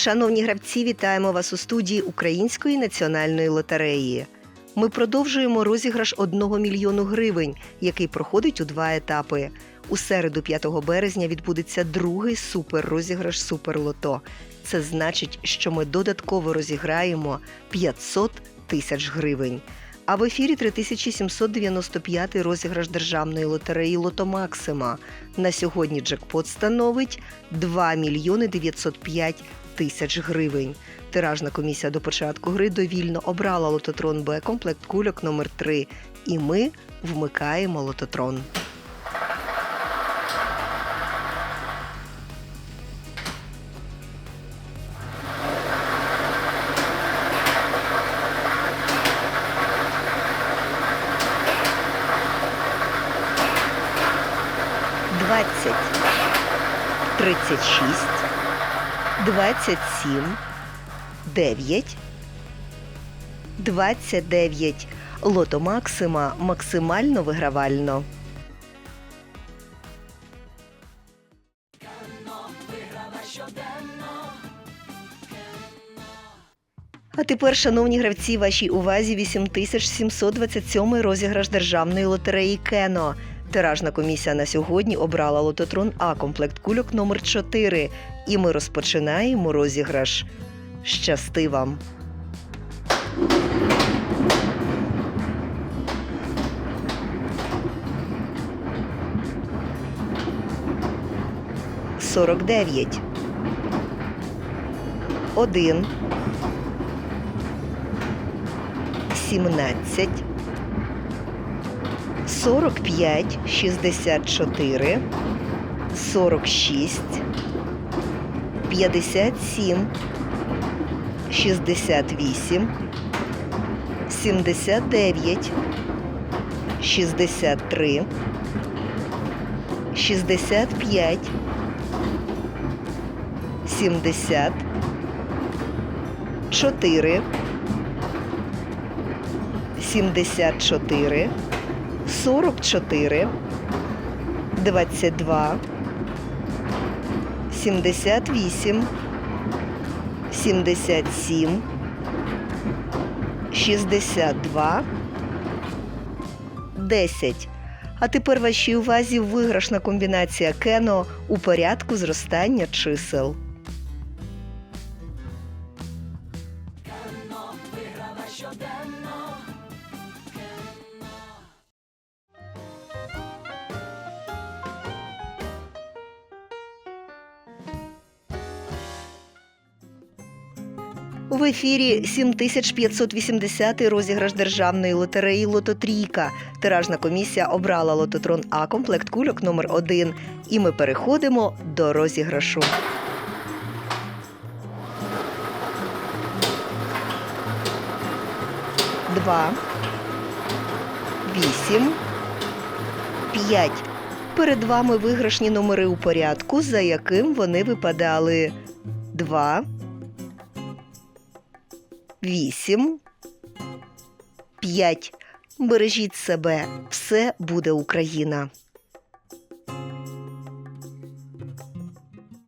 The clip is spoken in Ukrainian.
Шановні гравці, вітаємо вас у студії Української національної лотереї. Ми продовжуємо розіграш 1 мільйону гривень, який проходить у два етапи. У середу, 5 березня, відбудеться другий суперрозіграш Суперлото. Це значить, що ми додатково розіграємо 500 тисяч гривень. А в ефірі 3795 розіграш державної лотереї Лото Максима. На сьогодні джекпот становить 2 мільйони 905 тисяч гривень. Тиражна комісія до початку гри довільно обрала лототрон Б комплект кульок номер 3 І ми вмикаємо лототрон. Двадцять, тридцять шість, двадцять сім, дев'ять, двадцять дев'ять. Лото Максима максимально вигравально. А тепер, шановні гравці, вашій увазі 8727 розіграш державної лотереї Кено. Тиражна комісія на сьогодні обрала лототрон А комплект кульок номер 4 І ми розпочинаємо розіграш. Щасти вам! Сорок дев'ять. Один. Сімнадцять. 45, 64, 46, 57, 68, 79, 63, 65, 70, 4, 74, 44, 22, 78, 77, 62, 10. А тепер вашій увазі виграшна комбінація кено у порядку зростання чисел. В ефірі 7580 розіграш державної лотереї Лототрійка. Тиражна комісія обрала лототрон А комплект кульок номер 1 І ми переходимо до розіграшу. Два. Вісім. П'ять. Перед вами виграшні номери у порядку, за яким вони випадали. Два. Вісім. П'ять. Бережіть себе. Все буде Україна.